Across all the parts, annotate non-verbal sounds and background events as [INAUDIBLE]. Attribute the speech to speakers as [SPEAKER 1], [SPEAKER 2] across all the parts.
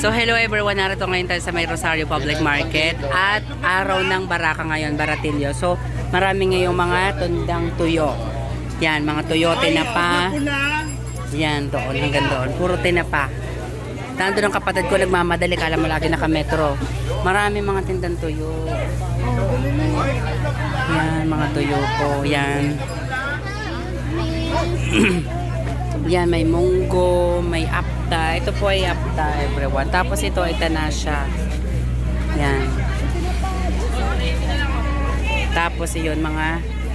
[SPEAKER 1] So hello everyone, narito ngayon tayo sa may Rosario Public Market at araw ng Baraka ngayon, Baratillo. So marami ngayong mga tundang tuyo. Yan, mga tuyo, tinapa. Yan, doon, hanggang doon. Puro tinapa. Nandun ang kapatid ko, nagmamadali, kala mo lagi naka-metro. Marami mga tindang tuyo. Yan, mga tuyo po. Yan. [CLEARS THROAT] Yan, may munggo, may apta. Ito po ay apta, everyone. Tapos ito ay tanasya. Yan. Tapos yun, mga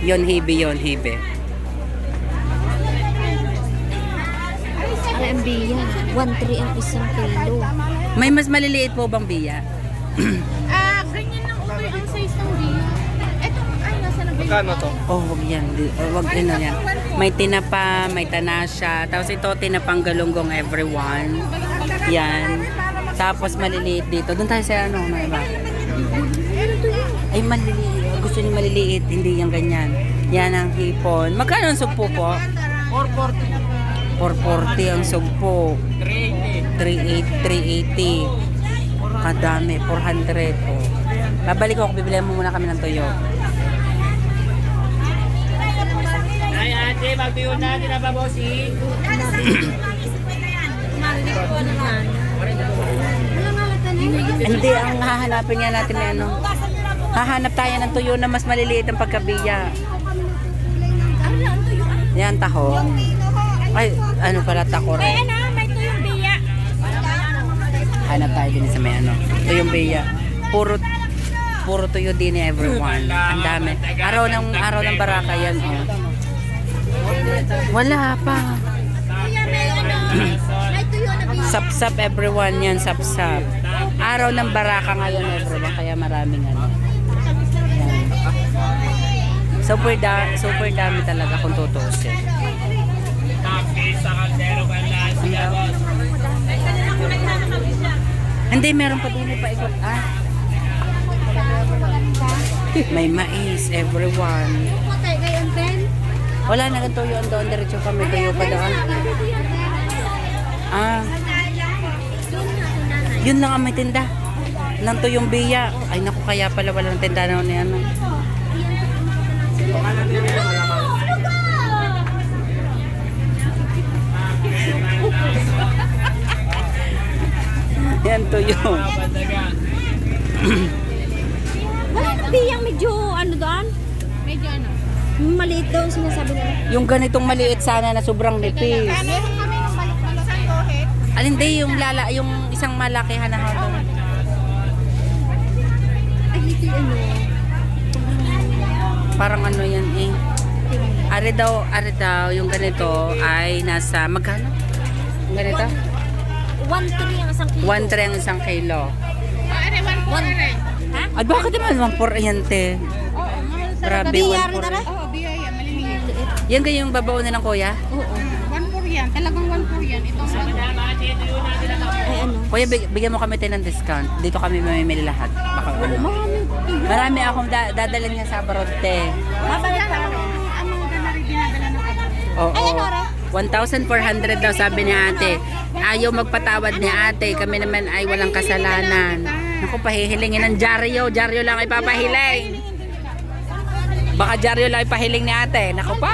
[SPEAKER 1] yon hibi yon hibi.
[SPEAKER 2] RMB yan. 1.3 ang isang kilo.
[SPEAKER 1] May mas maliliit po bang biya? [CLEARS THROAT]
[SPEAKER 3] Ah, ganyan lang okay ang size ng biya. Ito, ay, nasa na ba yun?
[SPEAKER 4] Magkano to?
[SPEAKER 1] Oh, wag yan. Di- oh, Wag ano yan. May tinapa, may tanasya. Tapos ito, tinapang galunggong everyone. Yan. Tapos maliliit dito. Doon tayo sa ano, may iba. Ay, maliliit. Gusto niyo maliliit. Hindi yung ganyan. Yan ang hipon. Magkano ang sugpo po?
[SPEAKER 4] 440.
[SPEAKER 1] 440 ang sugpo.
[SPEAKER 4] 380.
[SPEAKER 1] 380. 380. Kadami. 400. Oh. Babalik ako. Bibili mo muna kami ng tuyo.
[SPEAKER 4] Ay, ate, magtuyo natin na ba, bossing?
[SPEAKER 1] Hindi, ang hahanapin nga natin na ano. Hahanap tayo ng tuyo na mas maliliit ang pagkabiya. Yan, taho. Ay, ano pala, takore.
[SPEAKER 3] Ano, may tuyong biya.
[SPEAKER 1] Hanap tayo din sa may ano. Tuyong biya. Puro puro tuyo din ni everyone. Ang dami. Araw ng araw ng baraka yan. Oh. Wala pa.
[SPEAKER 3] Ano.
[SPEAKER 1] Sapsap everyone yan, sapsap. Araw ng baraka ngayon everyone, kaya maraming ano. Super, da super dami talaga kung tutuusin. Hindi, meron pa din pa ikot. Ah. May mais, everyone. Wala na yun doon, diretso kami tuyo pa doon. Ah, yun lang ang may tinda. Nang tuyong biya. Ay naku, kaya pala walang tinda na ni ano. [LAUGHS] Yan tuyo.
[SPEAKER 2] Wala nang biyang medyo ano doon? Maliit daw ang sinasabi nila.
[SPEAKER 1] Yung ganitong maliit sana na sobrang nipis.
[SPEAKER 3] Meron kami ng balik-balik sa gohet.
[SPEAKER 1] Alin di yung lala, yung isang malaki hanahaw
[SPEAKER 2] Ay, ito yung ano.
[SPEAKER 1] Parang ano yan eh. Ari daw, ari daw, yung ganito ay nasa, magkano? Yung ganito?
[SPEAKER 2] 1.3 ang isang kilo.
[SPEAKER 1] 1 ang isang kilo.
[SPEAKER 3] One for rin.
[SPEAKER 2] Ha?
[SPEAKER 1] Ay, bakit naman 1 por yan, te?
[SPEAKER 3] Oo, mahal sa
[SPEAKER 1] Grabe,
[SPEAKER 2] Biya
[SPEAKER 1] 1
[SPEAKER 2] rin
[SPEAKER 1] por.
[SPEAKER 2] tara?
[SPEAKER 3] Oo, biya yan,
[SPEAKER 1] ganyan yung babaw nilang kuya?
[SPEAKER 2] Oo.
[SPEAKER 3] One for yan. Talagang one for yan. Ito sa
[SPEAKER 2] Ay ano?
[SPEAKER 1] Kuya, big- bigyan mo kami tayo ng discount. Dito kami mamimili lahat. Baka ano.
[SPEAKER 2] Marami.
[SPEAKER 1] Marami akong da- dadalhin niya sa abroad, te.
[SPEAKER 3] Babalik ako. Ang mga gana rin dinadala ng abroad.
[SPEAKER 1] Oo.
[SPEAKER 2] Ay, ano, Ra?
[SPEAKER 1] 1,400 daw sabi ni ate. Ayaw magpatawad ni ate. Kami naman ay walang kasalanan. Naku, pahihilingin ng Jaryo. Jaryo lang ay papahiling. Baka Jaryo lang ay pahiling ni ate. Naku po.